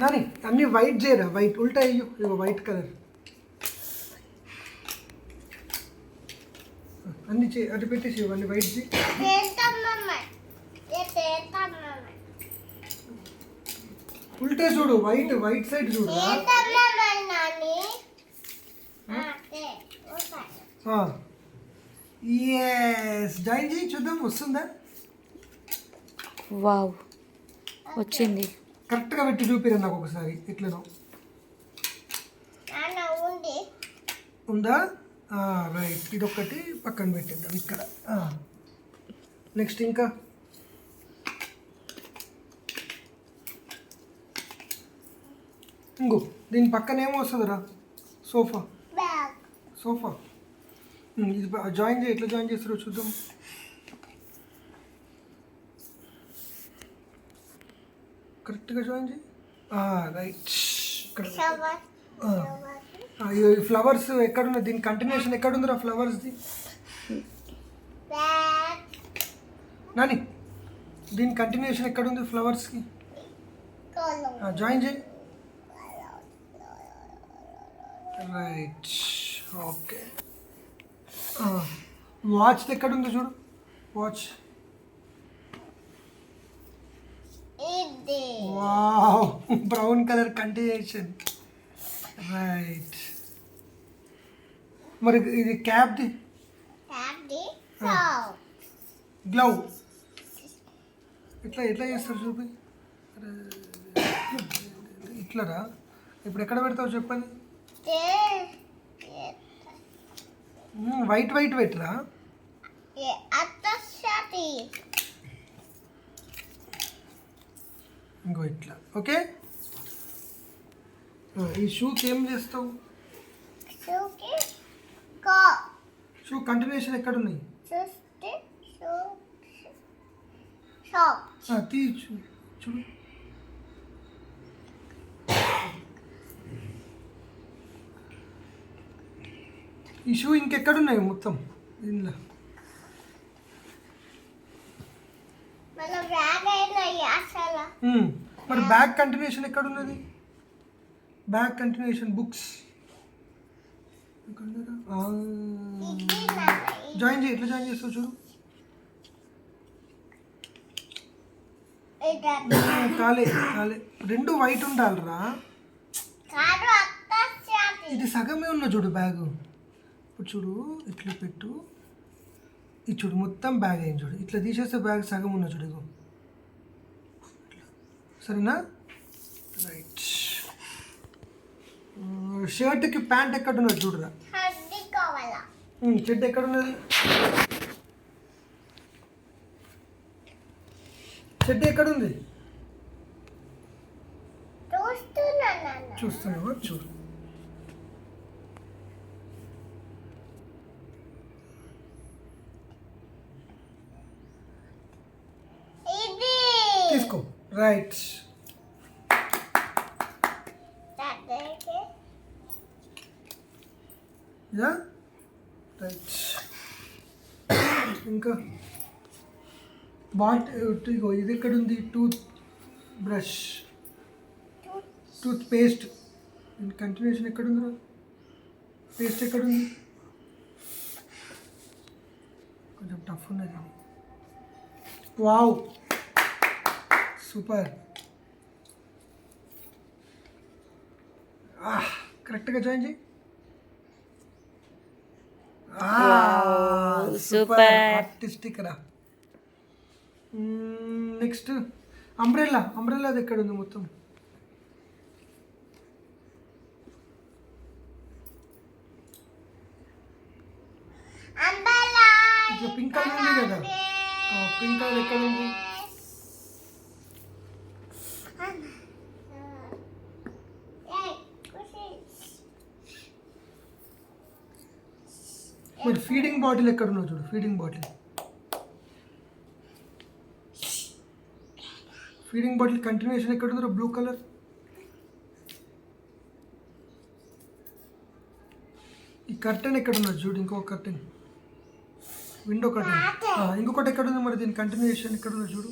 నాని అన్ని వైట్ చేయరా? వైట్ ఉల్టా అయ్యో ఇగో వైట్ కలర్. అన్ని చే అటు పెట్టేసి ఇవన్నీ వైట్ చేయి. ఉల్టా చూడు వైట్ వైట్ సైడ్ చూడు. జాయిన్ చేయి చూద్దాం వస్తుందా? వావ్. వచ్చింది. కరెక్ట్గా పెట్టి చూపిరా నాకు ఒకసారి. ఎట్లనో. ఉంది? ఉందా రైట్ ఇదొకటి పక్కన పెట్టేద్దాం ఇక్కడ. నెక్స్ట్ ఇంకా? ఇంకో. దీని పక్కన ఏమో వస్తుందిరా? సోఫా. సోఫా. ఇది జాయిన్ చేయి. ఎట్లా జాయిన్ చేస్తారో చూద్దాం. కరెక్ట్గా జాయిన్ చేయి. రైట్ ఇక్కడ. ఈ ఫ్లవర్స్ ఎక్కడున్నది దీని కంటిన్యూషన్ ఎక్కడుందిరా ఫ్లవర్స్ది నాని దీని కంటిన్యూషన్ ఎక్కడుంది ఫ్లవర్స్కి జాయిన్ చేయి. రైట్ ఓకే వాచ్ ఎక్కడుందో చూడు. వాచ్ ఇది wow brown colour continuation right. మరి ఇది టాబ్ది సావ్ గ్లౌ ఇట్లా ఎట్లా చేస్తారు చూపి? ఇట్లరా ఇప్పుడు ఎక్కడ పెడతావు చెప్పండి? వైట్ వైట్ పెట్టరా? ఇంకో ఇట్లా. ఓకే? ఈ షూకి ఏం చేస్తావు? షూ కంటిన్యూషన్ ఎక్కడ ఉన్నాయి తీ చూడు ఈ షూ ఇంకెక్కడున్నాయి మొత్తం? దీనిలో మరి బ్యాక్ కంటిన్యూషన్ ఎక్కడున్నది? బ్యాక్ కంటిన్యూషన్ బుక్స్ జాయిన్ చేయి ఎట్లా జాయిన్ చేస్తావు చూడు. కాలే కాలే. రెండు వైట్ ఉండాలిరా. ఇది సగమే ఉన్న చూడు బ్యాగు ఇప్పుడు చూడు ఇట్లా పెట్టు. ఇది చూడు మొత్తం బ్యాగ్ అయింది చూడు. ఇట్లా తీసేస్తే బ్యాగ్ సగం ఉన్న చూడు ఇగో. సరేనా? రైట్. షర్ట్కి ప్యాంట్ ఎక్కడ ఉన్నది చూడురా. చెడ్డ ఎక్కడ ఉన్నది చెడ్డ ఎక్కడ ఉంది చూస్తున్నావా? చూడు ఇది తీసుకో రైట్ తాతయ్యకి యా రైట్ ఇంకా బాట్ ఇగో ఇది ఎక్కడ ఉంది tooth brush tooth paste continuation ఎక్కడ ఉందిరా పేస్ట్ ఎక్కడ ఉంది కొంచెం టఫ్ ఉన్నది వావ్ సూపర్. కరెక్ట్గా జాయిన్ చేయి. Super. ఆర్టిస్టిక్ రా. నెక్స్ట్ అంబ్రెల్లా అంబ్రెల్లా ఎక్కడ ఉంది మొత్తం? ఇట్లా పింక్ కలర్ ఉంది కదా. పింక్ కలర్ ఎక్కడ ఉంది? మరి ఫీడింగ్ బాటిల్ ఎక్కడ ఉన్నదో చూడు feeding bottle feeding bottle continuation ఎక్కడ ఉందో బ్లూ కలర్ ఈ కర్టెన్ ఎక్కడ ఉన్నది చూడు ఇంకొక కర్టెన్ విండో కర్టెన్ ఇంకొకటి ఎక్కడ ఉంది మరి దీని కంటిన్యూషన్ ఎక్కడ ఉందో చూడు.